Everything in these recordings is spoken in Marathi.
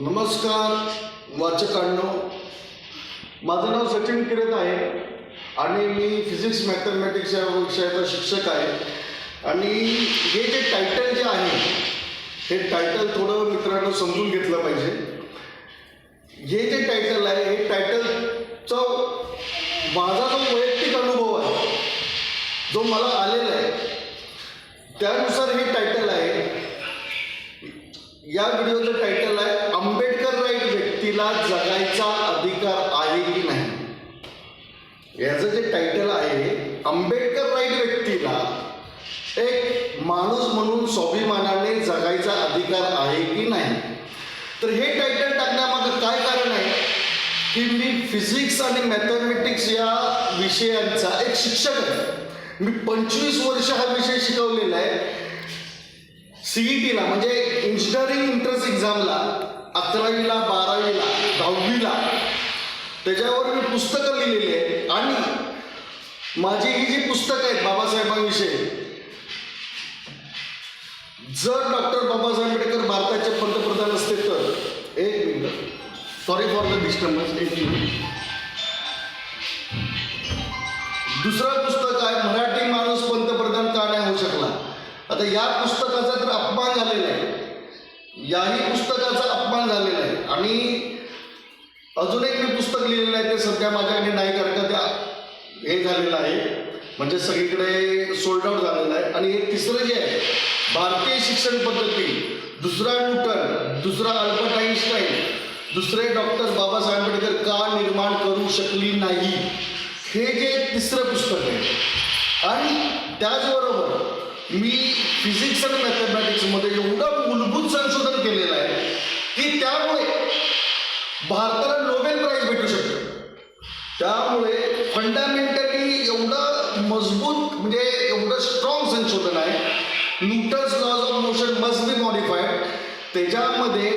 नमस्कार वाचकांनो. माझं नाव सचिन किरत आहे आणि मी फिजिक्स मॅथमॅटिक्स या विषयाचा शिक्षक आहे. आणि हे जे टायटल जे आहे हे टायटल थोडं मित्रांनो समजून घेतलं पाहिजे. हे जे टायटल आहे हे टायटलचा माझा जो वैयक्तिक अनुभव आहे जो मला आलेला आहे त्यानुसार हे टायटल आहे. या व्हिडिओचं टायटल आहे व्यक्तीला जगायचा अधिकार आहे की नाही? याचं जे टायटल आहे आंबेडकर राईट व्यक्तीला एक माणूस म्हणून स्वाभिमानाने जगायचा अधिकार आहे की नाही? तर हे टायटल टाकण्यामागं काय कारण आहे? की मी फिजिक्स आणि मॅथमॅटिक्स या विषयांचा एक शिक्षक आहे. मी पंचवीस वर्ष हा विषय शिकवलेला आहे. सीईटीला म्हणजे इंजिनिअरिंग एंट्रन्स एक्झामला अकरावीला बारावीला दहावीला. त्याच्यावर मी पुस्तकं लिहिलेली आहेत. आणि माझी ही जी पुस्तकं आहेत बाबासाहेबांविषयी जर डॉक्टर बाबासाहेब आंबेडकर भारताचे पंतप्रधान असते तर एक minute. Sorry for the disturbance एक मिनिट. दुसरं पुस्तक आहे मराठी माणूस पंतप्रधान का नाही होऊ शकला? आता या पुस्तकाचा तर अपमान झालेला आहे. याही पुस्तकाचा अपमान झालेला आहे. आणि अजून एक मी पुस्तक लिहिलेलं आहे ते सध्या माझ्याकडे नाही कारण का त्या हे झालेलं आहे. म्हणजे सगळीकडे सोल्ड आउट झालेलं आहे. आणि हे तिसरं जे आहे भारतीय शिक्षण पद्धती दुसरा न्यूटन दुसरा अल्बर्ट आईन्स्टाईन दुसरे डॉक्टर बाबासाहेब आंबेडकर का निर्माण करू शकली नाही? हे जे तिसरं पुस्तक आहे. आणि त्याचबरोबर मी फिजिक्स आणि मॅथमॅटिक्समध्ये एवढं मूलभूत संशोधन केलेलं आहे की त्यामुळे भारताला नोबेल प्राईज भेटू शकतो. त्यामुळे फंडामेंटली एवढं मजबूत म्हणजे एवढं स्ट्रॉंग संशोधन आहे. Newton's laws of motion must be modified त्याच्यामध्ये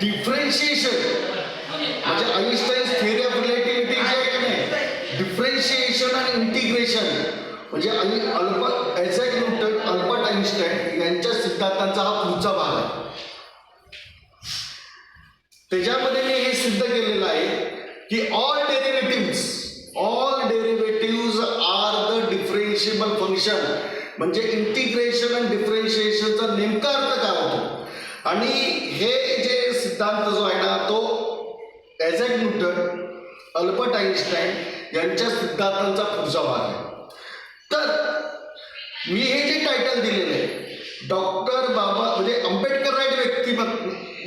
डिफरेन्शिएशन म्हणजे आईन्स्टाईन थिअरी ऑफ रिलेटिव्हिटी जे आहे की नाही? डिफरेन्शिएशन आणि इंटिग्रेशन म्हणजे आणि अल्बर्ट सिद्धांतांचा हा पुढचा भाग आहे. त्याच्यामध्ये मी हे सिद्ध केलेलं आहे की all derivative all derivative are the differentiable function म्हणजे इंटिग्रेशन आणि डिफरेन्शिएशनचा नेमका अर्थ काय होतो? आणि हे जे सिद्धांत जो आहे ना तो ॲझॅक न्यूटन अल्बर्ट आईन्स्टाईन यांच्या सिद्धांतांचा पुढचा भाग आहे. तर मी हे जे टायटल दिलेलं आहे डॉक्टर बाबा म्हणजे आंबेडकर राईट व्यक्ती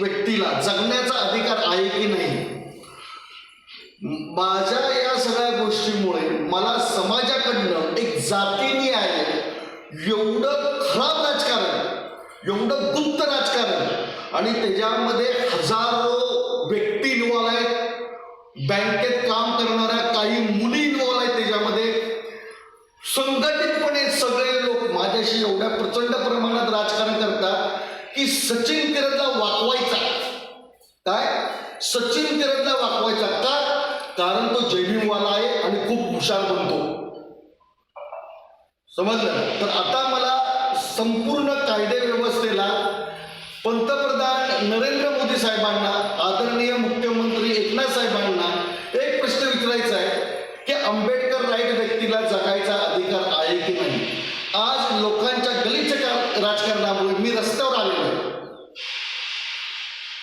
व्यक्तीला जगण्याचा अधिकार आहे की नाही? माझ्या या सगळ्या गोष्टीमुळे मला समाजाकडनं एक जातीने आहे एवढं खराब राजकारण एवढं गुप्त राजकारण आणि त्याच्यामध्ये हजारो व्यक्ती इन्वॉल्व आहेत. बँकेत काम करणाऱ्या काही मुली संघटितपणे सगळे लोक माझ्याशी एवढ्या प्रचंड प्रमाणात राजकारण करतात की सचिन किरतला वाकवायचा. काय? सचिन किरतला वाकवायचा का? कारण तो जैविकवाला आहे आणि खूप हुशार बनतो. समजलं? तर आता मला संपूर्ण कायदे व्यवस्थेला पंतप्रधान नरेंद्र मोदी साहेबांना आदरणीय मुख्यमंत्री एकनाथ साहेबांना आंबेडकर राईट व्यक्तीला जगायचा अधिकार आहे की नाही? आज लोकांच्या गलिच्छ राजकारणामुळे मी रस्त्यावर आलेलो आहे.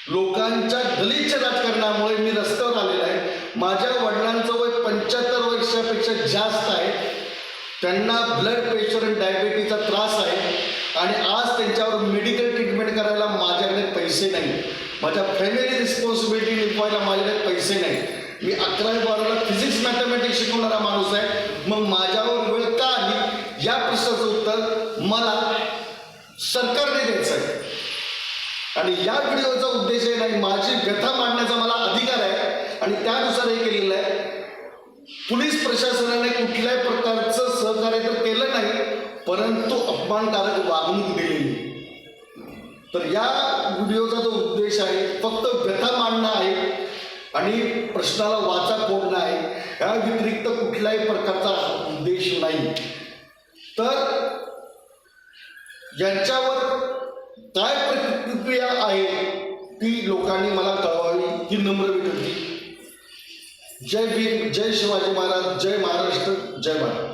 लोकांच्या गलिच्छ राजकारणामुळे मी रस्त्यावर आलेलो आहे. माझ्या वडिलांचं वय पंच्याहत्तर वर्षापेक्षा जास्त आहे. त्यांना ब्लड प्रेशर आणि डायबिटीचा त्रास आहे. आणि आज त्यांच्यावर मेडिकल ट्रीटमेंट करायला माझ्याकडे पैसे नाही. माझ्या फॅमिली रिस्पॉन्सिबिलिटी निभवायला माझ्याकडे पैसे नाही मी अकरावी बारावीला फिजिक्स मॅथमॅटिक्स शिकवणारा माणूस आहे. मग माझ्यावर वेळ का आली या प्रश्नाचं उत्तर मला सरकारने द्यायचं आहे आणि या व्हिडिओचा उद्देश आहे नाही माझी व्यथा मांडण्याचा मला अधिकार आहे. आणि त्यानुसार हे केलेलं आहे. पोलीस प्रशासनाने कुठल्याही प्रकारचं सहकार्य तर केलं नाही परंतु अपमानकारक वागणूक दिली. तर या व्हिडिओचा जो उद्देश आहे फक्त व्यथा मांडणं आहे. आणि प्रश्नाला वाचा कोण नाही या व्यतिरिक्त कुठल्याही प्रकारचा उद्देश नाही. तर यांच्यावर काय प्रतिक्रिया आहे ती लोकांनी मला कळवावी ही नम्र विनंती. जय भीम जय शिवाजी महाराज जय महाराष्ट्र जय महाराज